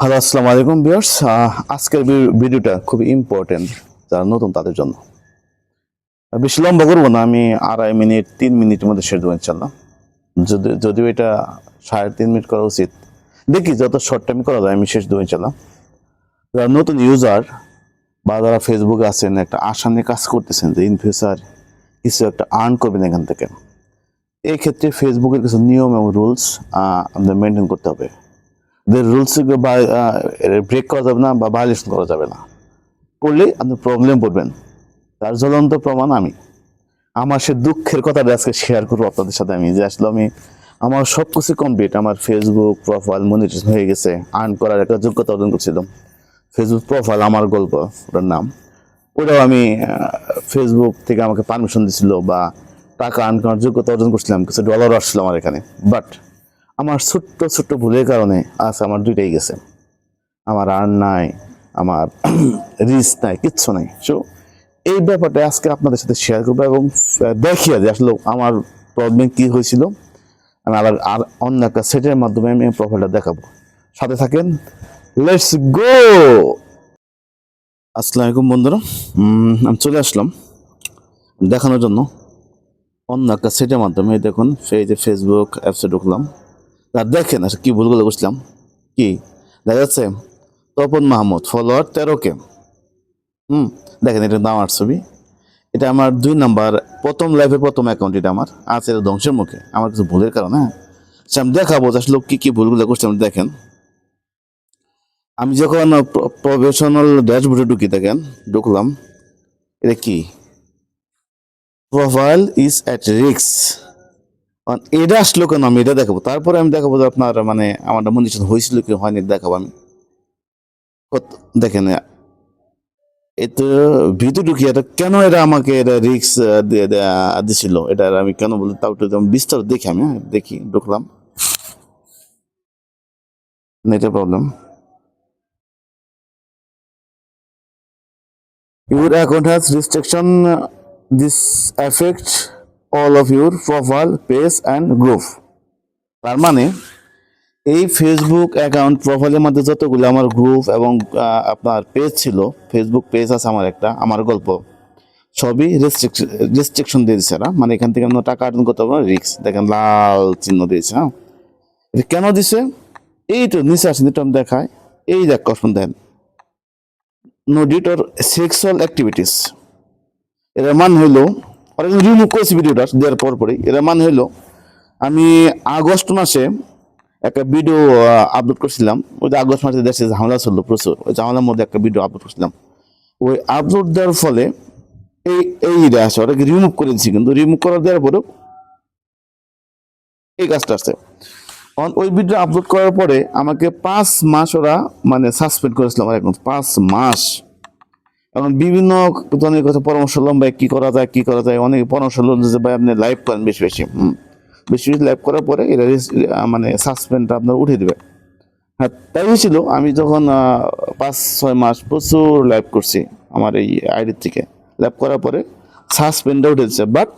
Hello আসসালামু আলাইকুম বিয়ার্স আজকের ভিডিওটা খুবই ইম্পর্টেন্ট যারা নতুন তাদের জন্য। বেশি লম্বা করব না, আমি আড়াই মিনিট, তিন মিনিটের মধ্যে শেষ দেবো ইনশাল্লাহ যদি যদিও এটা সাড়ে তিন মিনিট করা উচিত। দেখি, যত শর্ট টাইম করা যায়, আমি শেষ দেবো ইনশাল্লাহ যারা নতুন ইউজার বা যারা ফেসবুকে আছেন, একটা আশা নিয়ে কাজ করতেছেন, যে ইন ফিউচার কিছু একটা আর্ন করবেন এখান থেকে। এই ক্ষেত্রে ফেসবুকের কিছু নিয়ম এবং রুলস আমাদের মেনটেন করতে হবে। রুলস ব্রেক করা যাবে না বা ভায়োলেশন করা যাবে না। করলে আপনি প্রবলেম পড়বেন তার জ্বলন্ত প্রমাণ আমি। আমার সে দুঃখের কথাটা আজকে শেয়ার করব আপনাদের সাথে আমি, যে আসলে আমি, আমার সব কিছু কমপ্লিট আমার ফেসবুক প্রোফাইল মনিটাইজেশন হয়ে গেছে আর্ন করার একটা যোগ্যতা অর্জন করছিলাম। ফেসবুক প্রোফাইল আমার গল্প, ওটার নাম। ওটাও আমি ফেসবুক থেকে আমাকে পারমিশন দিছিল বা টাকা আর্ন করার যোগ্যতা অর্জন করছিলাম, কিছু ডলার আসছিল আমার এখানে। বাট আমার ছোট্ট ছোট্ট ভুলের কারণে আজ আমার দুইটাই গেছে। আমার আর নাই, আমার রিচ নাই, কিচ্ছু নাই। সো এই ব্যাপারটা আজকে আপনাদের সাথে শেয়ার করব এবং দেখিয়ে যে আসলে আমার প্রবলেম কি হয়েছিল। আমি আবার, আর অন্য একটা সেটের মাধ্যমে আমি প্রোফাইলটা দেখাবো। সাথে থাকেন লেটস গো আসসালামু আলাইকুম বন্ধুরা। আমি চলে আসলাম দেখানোর জন্য। অন্য একটা সেটের মাধ্যমে দেখুন এই যে ফেসবুক অ্যাপসে ঢুকলাম। দেখেন আসলে কি ভুলগুলো করছিলাম কি? দেখা যাচ্ছে, তপন মাহমুদ ফলোয়ার তেরো কে। হুম, দেখেন, এটা আমার ছবি। এটা আমার দুই নাম্বার, প্রথম লাইফের প্রথম অ্যাকাউন্ট এটা আমার। আছে, এটা ধ্বংসের মুখে। আমার কিছু ভুলের কারণে হ্যাঁ? সে আমি দেখাবো যে আসলে কী কী ভুলগুলো করছি আমি দেখেন। আমি যখন প্রফেশনাল ড্যাশবোর্ডে ঢুকি, দেখেন, ঢুকলাম, এটা কি? প্রোফাইল ইজ অ্যাট রিক্স এটা আসলো কেন আমি এটা দেখাবো? তারপরে আমি দেখাবো যে আপনার মানে আমার মন্দির হয়েছিল কি হয়নি দেখাবো আমি। দেখেন এত ভিতর ঢুকিয়ে এটা কেন এটা আমাকে এটা রিক্স দিছিল? এটা আমি কেন বলি? তাও একটু বিস্তার দেখি আমি হ্যাঁ, দেখি ঢুকলাম। নেটের problem Your account has restriction. uh, This affects of your your page and group তার মানে এই ফেসবুক অ্যাকাউন্ট প্রোফাইলের মধ্যে যতগুলো আমার গ্রুপ এবং আপনার পেজ ছিল ফেসবুক পেজ আছে আমার একটা, আমার গল্প, সবই রেস্ট্রিকশন রেস্ট্রিকশন দিয়ে দিচ্ছে এরা মানে এখান থেকে আমরা টাকা অর্জন করতে পারব রিক্স দেখেন লাল চিহ্ন দিয়েছে হ্যাঁ? এটা কেন দিছে? এই তো নিচে আসেন আমি দেখায় এই দেখ কখন দেন। নোডিট ওর সেক্সুয়াল অ্যাক্টিভিটিস এর মান হইল ওরা রিমুভ করেছি ভিডিওটা দেওয়ার পর পরেই। এর মান হইল আমি আগস্ট মাসে একটা ভিডিও আপলোড করছিলাম। ওই যে আগস্ট মাসে দেশে ঝামেলা চলল প্রচুর। ওই ঝামেলার মধ্যে একটা ভিডিও আপলোড করছিলাম। ওই আপলোড দেওয়ার ফলে এই এই আসে ওটাকে রিমুভ করে দিচ্ছি কিন্তু। রিমুভ করার দেওয়ার পরেও এই কাজটা আসছে কারণ ওই ভিডিও আপলোড করার পরে আমাকে পাঁচ মাস ওরা মানে সাসপেন্ড করেছিল আমার এখন পাঁচ মাস। এখন বিভিন্ন ধরনের কথা, পরামর্শ করলাম ভাই, কি করা যায়, কি করা যায়। অনেক পরামর্শ করলাম যে ভাই, আপনি লাইভ করেন বেশি বেশি। বেশি বেশি লাইভ করার পরে এটা মানে সাসপেন্ডটা আপনার উঠে দেবে। হ্যাঁ তাই হয়েছিল, আমি যখন পাঁচ, ছয় মাস প্রচুর লাইভ করছি আমার এই আইডি থেকে। লাইভ করার পরে সাসপেন্ডটা উঠে দিচ্ছে বাট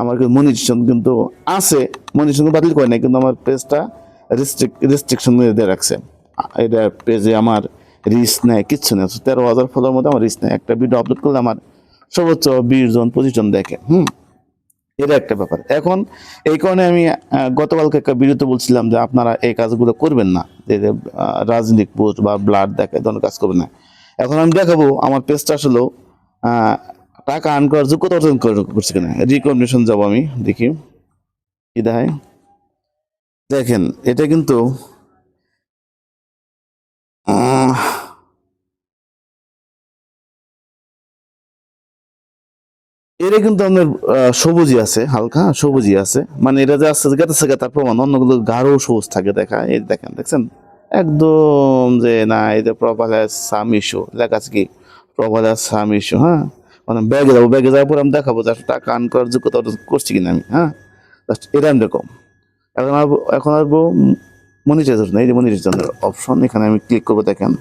আমার কিন্তু মনিটেশন কিন্তু আছে। মনিটেশন বাতিল করে নাই, কিন্তু আমার পেজটা রেস্ট্রিক রেস্ট্রিকশন দিয়ে রাখছে। এটা পেজে আমার রিস্ক নেয়, কিচ্ছু নেই। তেরো হাজার ফলোর মধ্যে আমার রিস্ক নেয় একটা ভিডিও আপলোড করলে আমার সর্বোচ্চ বিশ জন, পঁচিশ জন দেখে। হুম? এটা একটা ব্যাপার। এখন এই কারণে আমি গতকালকে একটা ভিডিওতে বলছিলাম যে আপনারা এই কাজগুলো করবেন না। যে রাজনৈতিক পোস্ট বা ব্লাড দেখে ধরনের কাজ করবেন না। এখন আমি দেখাবো, আমার পেজটা আসলে টাকা আর্ন করার যোগ্যতা অর্জন করে- করছে কিনা। রিকমেন্ডেশন যাব আমি, দেখি। কি দেখায়? দেখেন, এটা কিন্তু এটা কিন্তু আপনার সবুজই আছে, হালকা, সবুজই আছে। মানে এটা যে আস্তে গেতেছে তার প্রমাণ, অন্যগুলো গাঢ় সবুজ থাকে, দেখা, এই দেখেন, দেখছেন? একদম যে না, এই যে সাম ইস্যু লেখা আছে কি? প্রপালে সাম হ্যাঁ? মানে ব্যাগে যাব, ব্যাগে যাওয়ার পর আমি দেখাবো যে টাকা আর্ন করার যোগ্যতা করছি কিনা আমি হ্যাঁ? এটা আমি দেখো। এখন এখন আসব মনিটাইজেশন এই যে মনিটাইজেশনের অপশন এখানে আমি ক্লিক করব, দেখেন।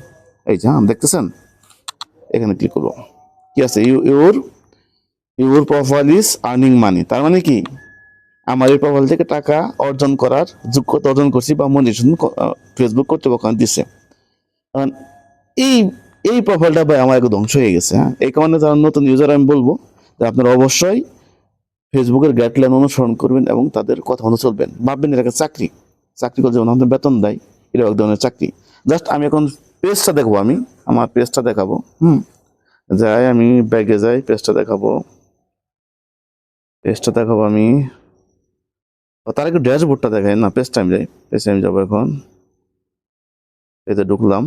এই যে হ্যাঁ দেখতেছেন? এখানে ক্লিক করব। কি আছে? You, your your profile is earning money তার মানে কি? আমার এই প্রোফাইল থেকে টাকা অর্জন করার যোগ্যতা অর্জন করছি বা মনিটাইজেশন ফেসবুক কর্তৃপক্ষ দিচ্ছে কারণ এই এই প্রোফাইলটা ভাই আমার একটু ধ্বংস হয়ে গেছে হ্যাঁ? এই কারণে যারা নতুন ইউজার আমি বলব যে আপনারা অবশ্যই ফেসবুকের গাইডলাইন অনুসরণ করবেন এবং তাদের কথা মতো চলবেন। ভাববেন এটা একটা চাকরি। চাকরি করে যেমন আমাদের বেতন দেয় এটা এক ধরনের চাকরি। জাস্ট আমি এখন পেজটা দেখব আমি, আমার পেজটা দেখাবো, হুম? যাই আমি ব্যাগে যাই পেজটা দেখাবো। পেজটা দেখাবো আমি। তার একটু ড্যাশবোর্ডটা দেখাই না পেজটা আমি যাই পেজে আমি যাব এখন। এতে ঢুকলাম।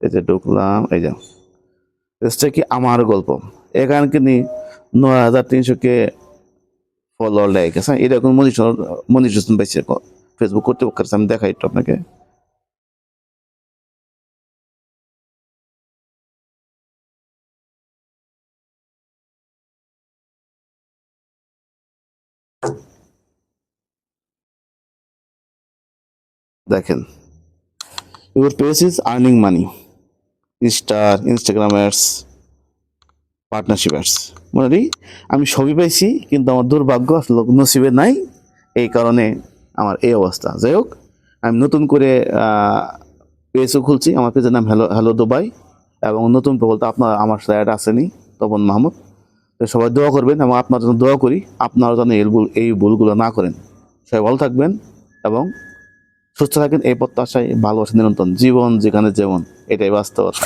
এতে ঢুকলাম এই যা। পেজটা কি আমার গল্প? এখানে কিন্তু নয় হাজার তিনশো কে ফলোয়ার লেগে গেছে হ্যাঁ, এরকম মনিটর মনিটরেশন পাইছে। ফেসবুক কর্তৃপক্ষের আমি দেখাই একটু আপনাকে। দেখেন। Your page is earning money insta Instagram ads partnership ads আমি সবই পাইছি, কিন্তু আমার দুর্ভাগ্য নসিবে নাই এই কারণে আমার এই অবস্থা। যাই হোক, আমি নতুন করে পেজও খুলছি। আমার পেজের নাম হ্যালো হ্যালো দুবাই এবং নতুন প্রকল্প আপনার, আমার সাথে আসেনি তপন মাহমুদ। তো সবাই দোয়া করবেন এবং আপনার জন্য দোয়া করি, আপনারা যেন এই ভুল, এই ভুলগুলো না করেন। সবাই ভালো থাকবেন এবং সুস্থ থাকেন এই প্রত্যাশায় ভালোবাসা নিরন্তর। জীবন যেখানে যেমন এটাই বাস্তবতা